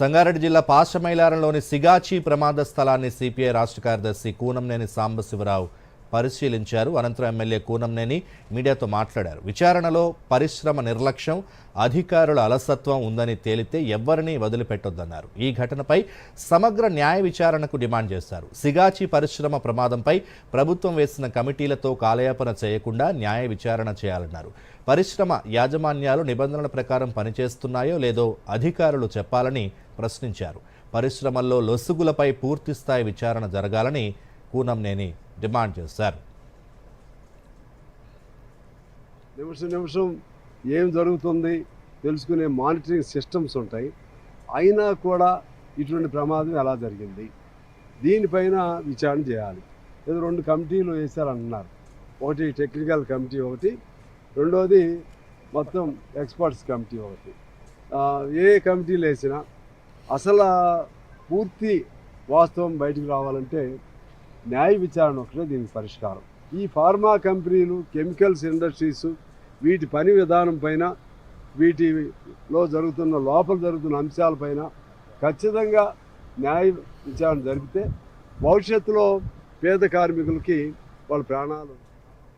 సంగారెడ్డి జిల్లా పాశమైలారంలోని సిగాచి ప్రమాద స్థలాన్ని సిపిఐ రాష్ట్ర కార్యదర్శి కూనంనేని సాంబశివరావు పరిశీలించారు. అనంతరం ఎమ్మెల్యే కూనంనేని మీడియాతో మాట్లాడారు. విచారణలో పరిశ్రమ నిర్లక్ష్యం అధికారుల అలసత్వం ఉందని తేలితే ఎవ్వరినీ వదిలిపెట్టొద్దన్నారు. ఈ ఘటనపై సమగ్ర న్యాయ విచారణకు డిమాండ్ చేశారు. సిగాచి పరిశ్రమ ప్రమాదంపై ప్రభుత్వం వేసిన కమిటీలతో కాలయాపన చేయకుండా న్యాయ విచారణ చేయాలన్నారు. పరిశ్రమ యాజమాన్యాలు నిబంధనల ప్రకారం పనిచేస్తున్నాయో లేదో అధికారులు చెప్పాలని ప్రశ్నించారు. పరిశ్రమల్లో లొసుగులపై పూర్తిస్థాయి విచారణ జరగాలని కూనంనేని డిమాండ్ చేశారు. నిమిషం నిమిషం. ఏం జరుగుతుంది? తెలుసుకునే మానిటరింగ్ సిస్టమ్స్ ఉంటాయి. అయినా కూడా ఇటువంటి ప్రమాదం ఎలా జరిగింది? దీనిపైన విచారణ చేయాలి. ఏదో రెండు కమిటీలు వేశారంటున్నారు ఒకటి టెక్నికల్ కమిటీ ఒకటి రెండోది మొత్తం ఎక్స్పర్ట్స్ కమిటీ ఒకటి. ఏ కమిటీలు వేసినా అసలు పూర్తి వాస్తవం బయటకు రావాలంటే న్యాయ విచారణ ఒకటే దీనికి పరిష్కారం. ఈ ఫార్మా కంపెనీలు కెమికల్స్ ఇండస్ట్రీస్ వీటి పని విధానం పైన వీటిలో జరుగుతున్న లోపల జరుగుతున్న అంశాలపైన ఖచ్చితంగా న్యాయ విచారణ జరిపితే భవిష్యత్తులో పేద కార్మికులకి వాళ్ళ ప్రాణాలు